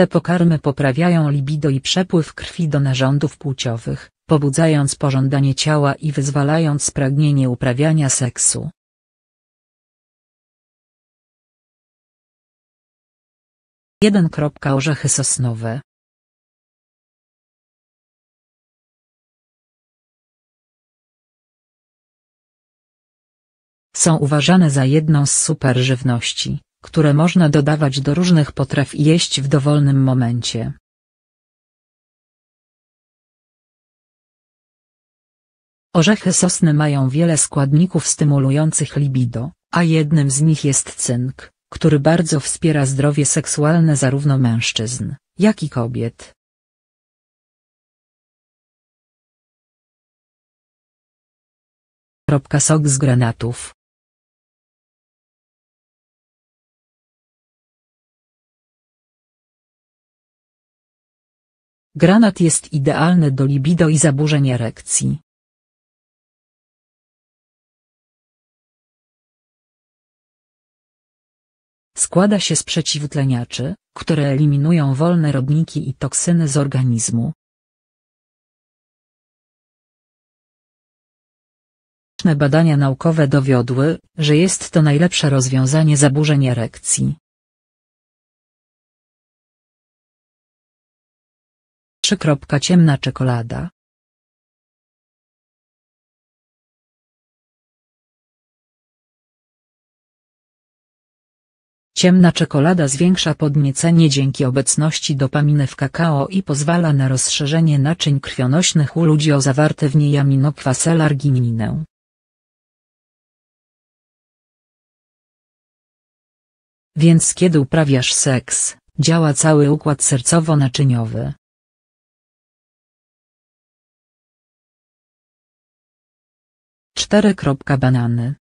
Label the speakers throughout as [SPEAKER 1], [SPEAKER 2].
[SPEAKER 1] Te pokarmy poprawiają libido i przepływ krwi do narządów płciowych, pobudzając pożądanie ciała i wyzwalając pragnienie uprawiania seksu. Jeden Orzechy sosnowe Są uważane za jedną z superżywności, które można dodawać do różnych potraw i jeść w dowolnym momencie. Orzechy sosny mają wiele składników stymulujących libido, a jednym z nich jest cynk, który bardzo wspiera zdrowie seksualne zarówno mężczyzn, jak i kobiet. Sok z granatów Granat jest idealny do libido i zaburzeń erekcji. Składa się z przeciwutleniaczy, które eliminują wolne rodniki i toksyny z organizmu. Badania naukowe dowiodły, że jest to najlepsze rozwiązanie zaburzeń erekcji. 3. Ciemna czekolada Ciemna czekolada zwiększa podniecenie dzięki obecności dopaminy w kakao i pozwala na rozszerzenie naczyń krwionośnych u ludzi o zawarte w niej aminokwas L-argininę. Więc kiedy uprawiasz seks, działa cały układ sercowo-naczyniowy. 4. Banany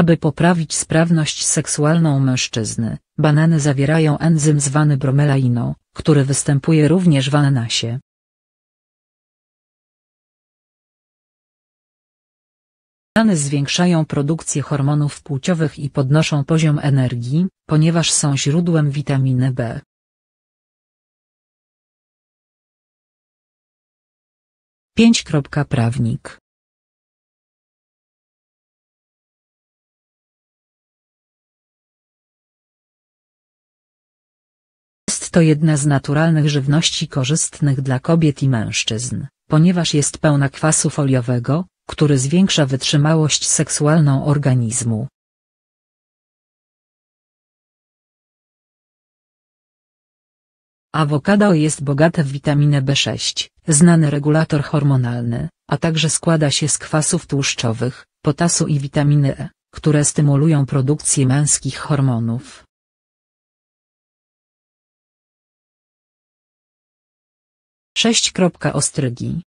[SPEAKER 1] Aby poprawić sprawność seksualną mężczyzny, banany zawierają enzym zwany bromelainą, który występuje również w ananasie. Banany zwiększają produkcję hormonów płciowych i podnoszą poziom energii, ponieważ są źródłem witaminy B. 5. Prawnik Jest to jedna z naturalnych żywności korzystnych dla kobiet i mężczyzn, ponieważ jest pełna kwasu foliowego, który zwiększa wytrzymałość seksualną organizmu. Awokado jest bogate w witaminę B6, znany regulator hormonalny, a także składa się z kwasów tłuszczowych, potasu i witaminy E, które stymulują produkcję męskich hormonów. Sześć. Ostrygi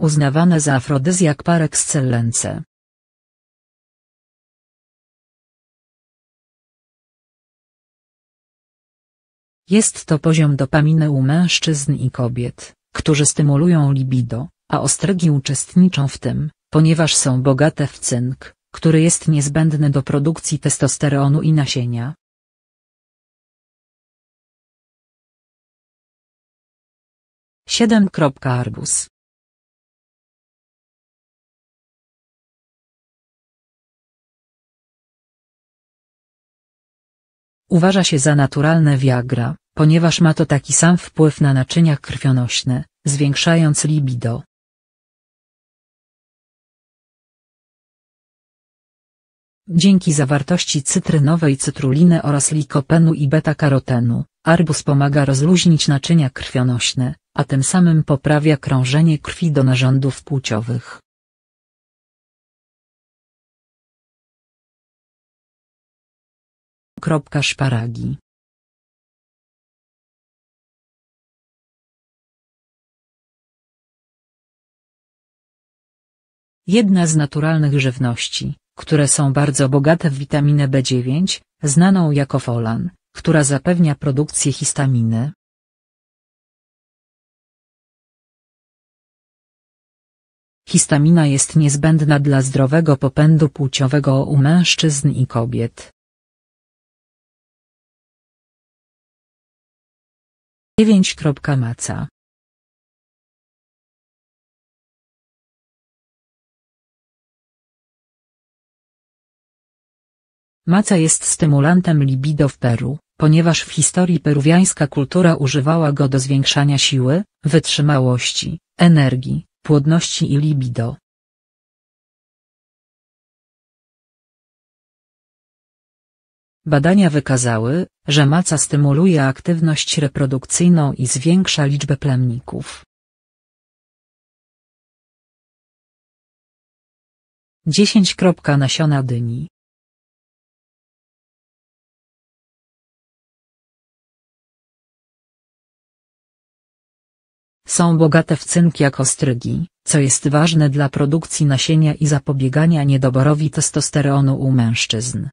[SPEAKER 1] uznawane za afrodyzjak par excellence. Jest to poziom dopaminy u mężczyzn i kobiet, którzy stymulują libido, a ostrygi uczestniczą w tym, ponieważ są bogate w cynk, który jest niezbędny do produkcji testosteronu i nasienia. Siedem. Arbuz Uważa się za naturalne Viagra, ponieważ ma to taki sam wpływ na naczynia krwionośne, zwiększając libido. Dzięki zawartości cytrynowej cytruliny oraz likopenu i beta-karotenu, arbuz pomaga rozluźnić naczynia krwionośne, a tym samym poprawia krążenie krwi do narządów płciowych. Kropka szparagi Jedna z naturalnych żywności które są bardzo bogate w witaminę B9, znaną jako folan, która zapewnia produkcję histaminy. Histamina jest niezbędna dla zdrowego popędu płciowego u mężczyzn i kobiet. 9. Maca Maca jest stymulantem libido w Peru, ponieważ w historii peruwiańska kultura używała go do zwiększania siły, wytrzymałości, energii, płodności i libido. Badania wykazały, że maca stymuluje aktywność reprodukcyjną i zwiększa liczbę plemników. 10. Nasiona dyni Są bogate w cynk jako strygi, co jest ważne dla produkcji nasienia i zapobiegania niedoborowi testosteronu u mężczyzn.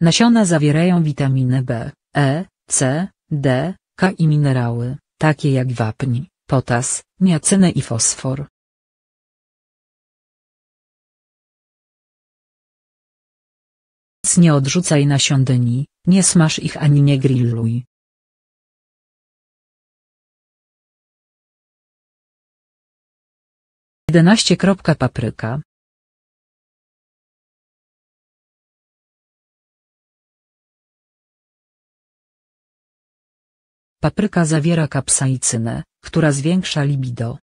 [SPEAKER 1] Nasiona zawierają witaminy B, E, C, D, K i minerały, takie jak wapń, potas, niacynę i fosfor. Nie odrzucaj nasion dyni, nie smaż ich ani nie grilluj. Jedenaście. Papryka Papryka zawiera kapsaicynę, która zwiększa libido.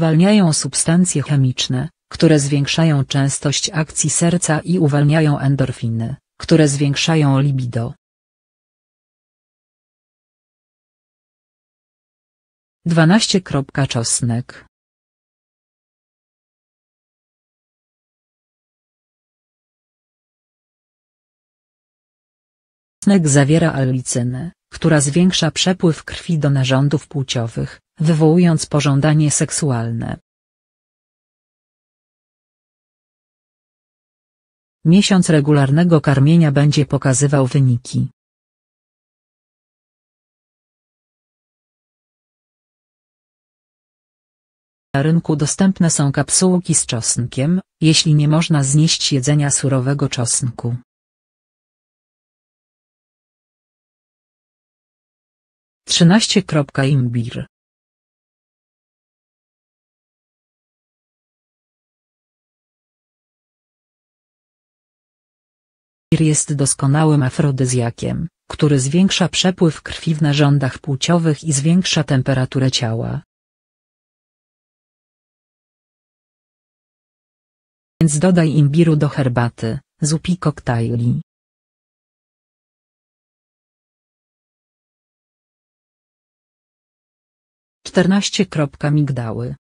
[SPEAKER 1] Uwalniają substancje chemiczne, które zwiększają częstość akcji serca i uwalniają endorfiny, które zwiększają libido. 12. Czosnek Czosnek zawiera allicynę, która zwiększa przepływ krwi do narządów płciowych, wywołując pożądanie seksualne. Miesiąc regularnego karmienia będzie pokazywał wyniki. Na rynku dostępne są kapsułki z czosnkiem, jeśli nie można znieść jedzenia surowego czosnku. 13. Imbir Imbir jest doskonałym afrodyzjakiem, który zwiększa przepływ krwi w narządach płciowych i zwiększa temperaturę ciała. Więc dodaj imbiru do herbaty, zup i koktajli. 14. Migdały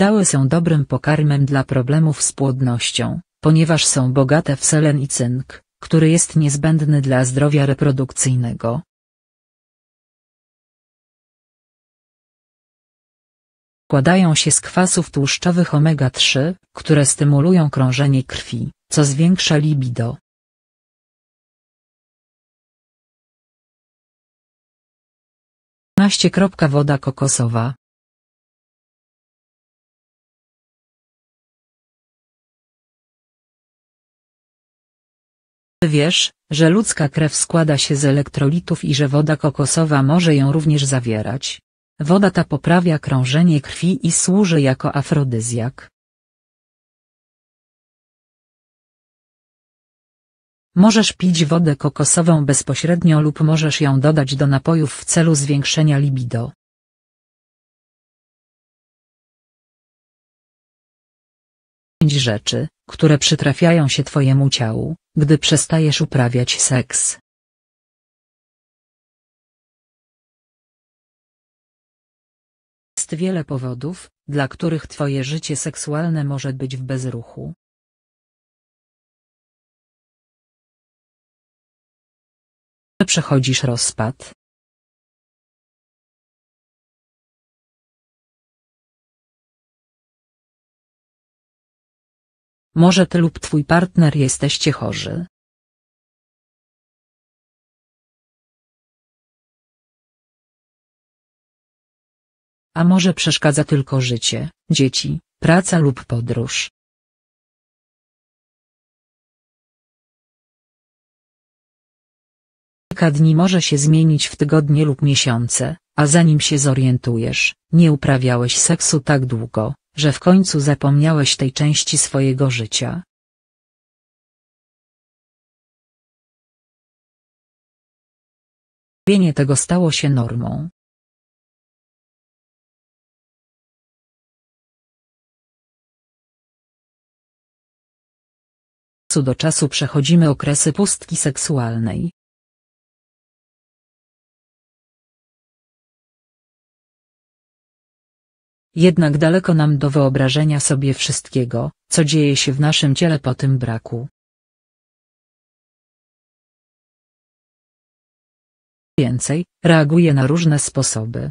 [SPEAKER 1] Dały są dobrym pokarmem dla problemów z płodnością, ponieważ są bogate w selen i cynk, który jest niezbędny dla zdrowia reprodukcyjnego. Składają się z kwasów tłuszczowych omega-3, które stymulują krążenie krwi, co zwiększa libido. Naście. Woda kokosowa Wiesz, że ludzka krew składa się z elektrolitów i że woda kokosowa może ją również zawierać. Woda ta poprawia krążenie krwi i służy jako afrodyzjak. Możesz pić wodę kokosową bezpośrednio lub możesz ją dodać do napojów w celu zwiększenia libido. Pięć rzeczy, które przytrafiają się Twojemu ciału, gdy przestajesz uprawiać seks. Jest wiele powodów, dla których twoje życie seksualne może być w bezruchu. Przechodzisz rozpad. Może ty lub twój partner jesteście chorzy. A może przeszkadza tylko życie, dzieci, praca lub podróż. Kilka dni może się zmienić w tygodnie lub miesiące, a zanim się zorientujesz, nie uprawiałeś seksu tak długo, że w końcu zapomniałeś tej części swojego życia. Wienie tego stało się normą. do czasu przechodzimy okresy pustki seksualnej. Jednak daleko nam do wyobrażenia sobie wszystkiego, co dzieje się w naszym ciele po tym braku. Więcej, reaguje na różne sposoby.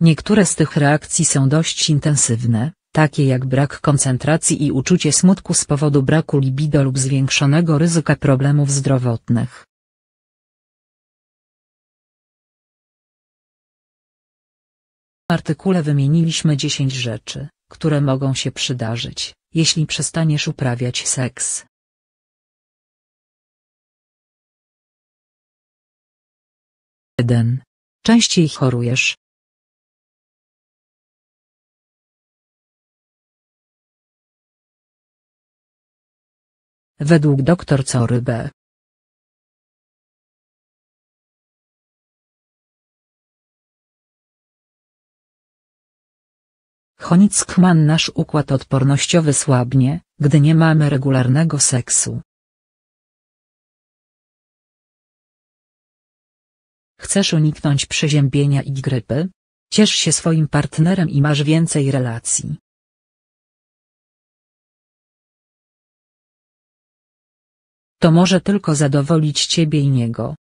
[SPEAKER 1] Niektóre z tych reakcji są dość intensywne, takie jak brak koncentracji i uczucie smutku z powodu braku libido lub zwiększonego ryzyka problemów zdrowotnych. Artykule wymieniliśmy 10 rzeczy, które mogą się przydarzyć, jeśli przestaniesz uprawiać seks. Jeden. Częściej chorujesz, Według dr Cory B. Honickman nasz układ odpornościowy słabnie, gdy nie mamy regularnego seksu. Chcesz uniknąć przeziębienia i grypy? Ciesz się swoim partnerem i masz więcej relacji. To może tylko zadowolić ciebie i niego.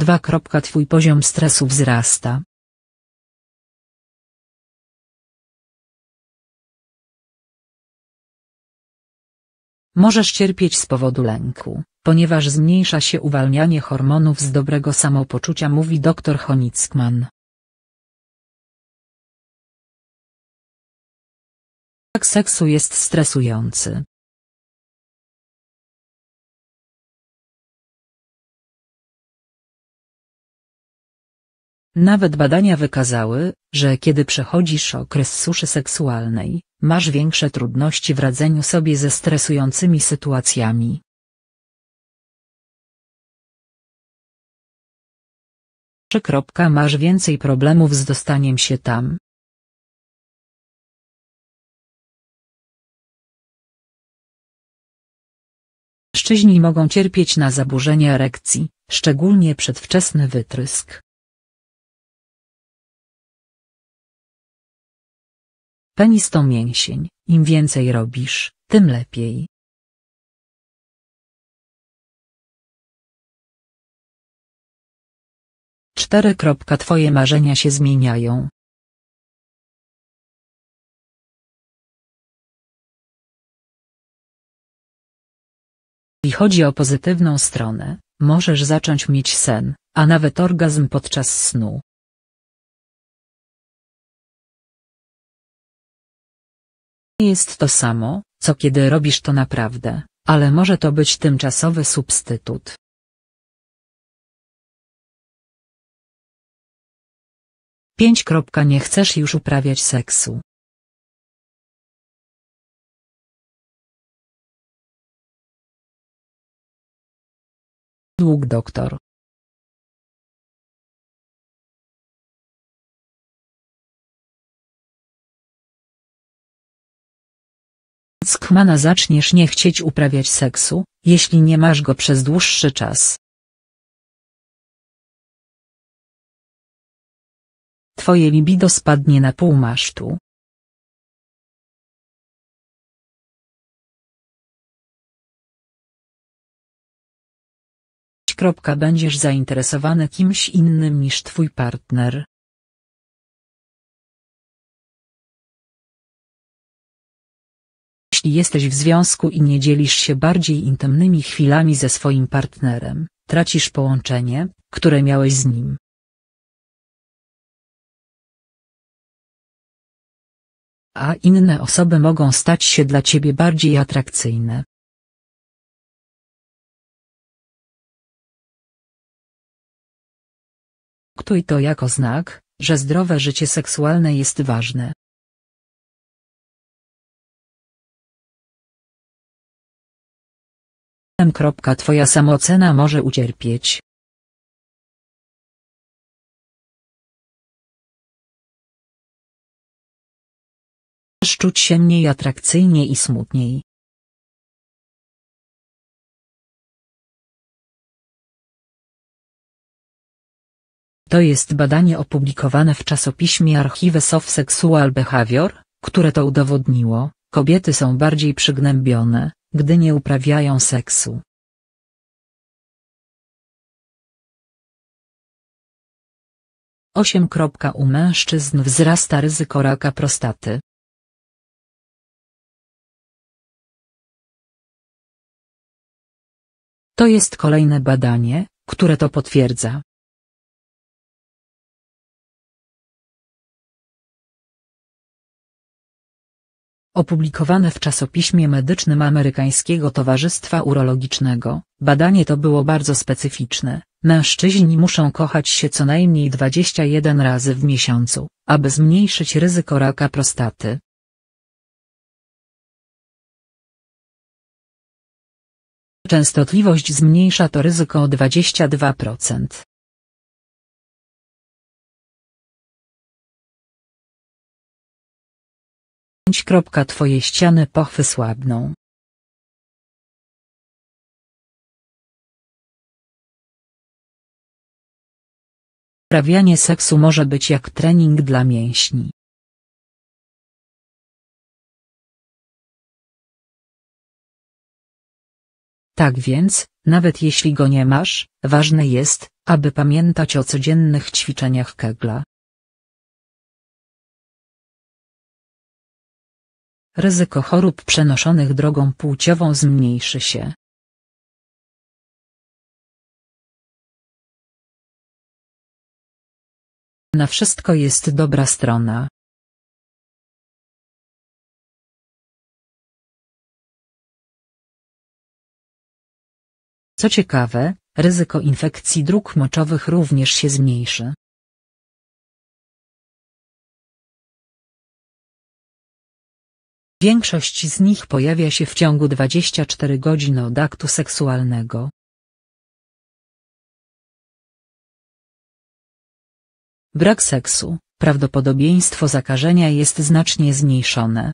[SPEAKER 1] Dwa. Twój poziom stresu wzrasta. Możesz cierpieć z powodu lęku, ponieważ zmniejsza się uwalnianie hormonów z dobrego samopoczucia mówi dr Honickman. Brak seksu jest stresujący. Nawet badania wykazały, że kiedy przechodzisz okres suszy seksualnej, masz większe trudności w radzeniu sobie ze stresującymi sytuacjami. Masz więcej problemów z dostaniem się tam, Mężczyźni mogą cierpieć na zaburzenia erekcji, szczególnie przedwczesny wytrysk. Penis to mięsień, im więcej robisz, tym lepiej. Cztery. Twoje marzenia się zmieniają. Jeśli chodzi o pozytywną stronę, możesz zacząć mieć sen, a nawet orgazm podczas snu. Nie jest to samo, co kiedy robisz to naprawdę, ale może to być tymczasowy substytut. Pięć. Nie chcesz już uprawiać seksu. Dług doktor. Hoffmana zaczniesz nie chcieć uprawiać seksu, jeśli nie masz go przez dłuższy czas. Twoje libido spadnie na pół masztu. Będziesz zainteresowany kimś innym niż twój partner. Jeśli jesteś w związku i nie dzielisz się bardziej intymnymi chwilami ze swoim partnerem, tracisz połączenie, które miałeś z nim. A inne osoby mogą stać się dla ciebie bardziej atrakcyjne. Traktuj to jako znak, że zdrowe życie seksualne jest ważne. Twoja samoocena może ucierpieć. Czuć się mniej atrakcyjnie i smutniej. To jest badanie opublikowane w czasopiśmie Archives of Sexual Behavior, które to udowodniło, kobiety są bardziej przygnębione, gdy nie uprawiają seksu. Osiem. U mężczyzn wzrasta ryzyko raka prostaty. To jest kolejne badanie, które to potwierdza. Opublikowane w czasopiśmie medycznym Amerykańskiego Towarzystwa Urologicznego, badanie to było bardzo specyficzne. Mężczyźni muszą kochać się co najmniej 21 razy w miesiącu, aby zmniejszyć ryzyko raka prostaty. Częstotliwość zmniejsza to ryzyko o 22%. Twoje ściany pochwy słabną. Prawianie seksu może być jak trening dla mięśni. Tak więc, nawet jeśli go nie masz, ważne jest, aby pamiętać o codziennych ćwiczeniach kegla. Ryzyko chorób przenoszonych drogą płciową zmniejszy się. Na wszystko jest dobra strona. Co ciekawe, ryzyko infekcji dróg moczowych również się zmniejszy. Większość z nich pojawia się w ciągu 24 godzin od aktu seksualnego. Brak seksu, prawdopodobieństwo zakażenia jest znacznie zmniejszone.